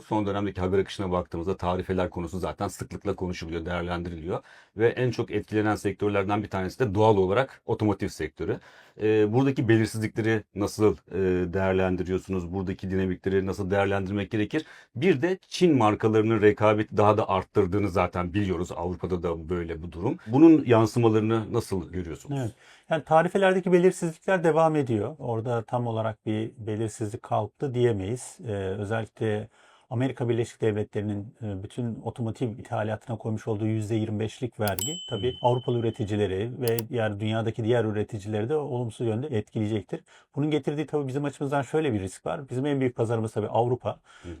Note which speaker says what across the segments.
Speaker 1: Son dönemdeki haber akışına baktığımızda tarifeler konusu zaten sıklıkla konuşuluyor, değerlendiriliyor. Ve en çok etkilenen sektörlerden bir tanesi de doğal olarak otomotiv sektörü. Ee, buradaki belirsizlikleri nasıl e, değerlendiriyorsunuz? Buradaki dinamikleri nasıl değerlendirmek gerekir? Bir de Çin markalarının rekabeti daha da arttırdığını zaten biliyoruz. Avrupa'da da böyle bu durum. Bunun yansımalarını nasıl görüyorsunuz?
Speaker 2: Evet. Yani tarifelerdeki belirsizlikler devam ediyor. Orada tam olarak bir belirsizlik kalktı diyemeyiz. Ee, özellikle Amerika Birleşik Devletleri'nin e, bütün otomotiv ithalatına koymuş olduğu %25'lik vergi tabii Avrupalı üreticileri ve diğer dünyadaki diğer üreticileri de olumsuz yönde etkileyecektir. Bunun getirdiği tabii bizim açımızdan şöyle bir risk var. Bizim en büyük pazarımız tabii Avrupa.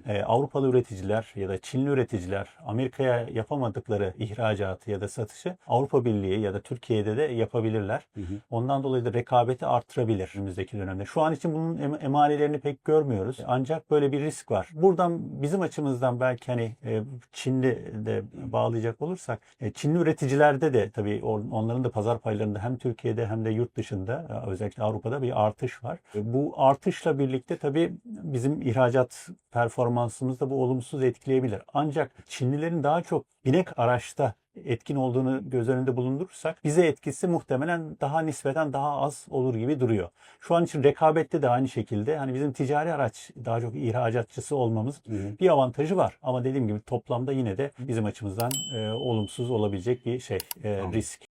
Speaker 2: Ee, Avrupalı üreticiler ya da Çinli üreticiler Amerika'ya yapamadıkları ihracatı ya da satışı Avrupa Birliği ya da Türkiye'de de yapabilirler.
Speaker 1: Hı hı.
Speaker 2: Ondan dolayı da rekabeti arttırabilir önümüzdeki dönemde. Şu an için bunun em- emarelerini pek görmüyoruz. Ancak böyle bir risk var. Buradan bizim açımızdan belki hani e, Çinli de bağlayacak olursak e, Çinli üreticilerde de tabii on- onların da pazar paylarında hem Türkiye'de hem de yurt dışında e, özellikle Avrupa'da bir artış var. Bu artışla birlikte tabii bizim ihracat performansımızı da bu olumsuz etkileyebilir. Ancak Çinlilerin daha çok binek araçta etkin olduğunu göz önünde bulundurursak bize etkisi muhtemelen daha nispeten daha az olur gibi duruyor. Şu an için rekabette de aynı şekilde hani bizim ticari araç daha çok ihracatçısı olmamız
Speaker 1: Hı hı.
Speaker 2: bir avantajı var. Ama dediğim gibi toplamda yine de bizim açımızdan e, olumsuz olabilecek bir şey, e, risk.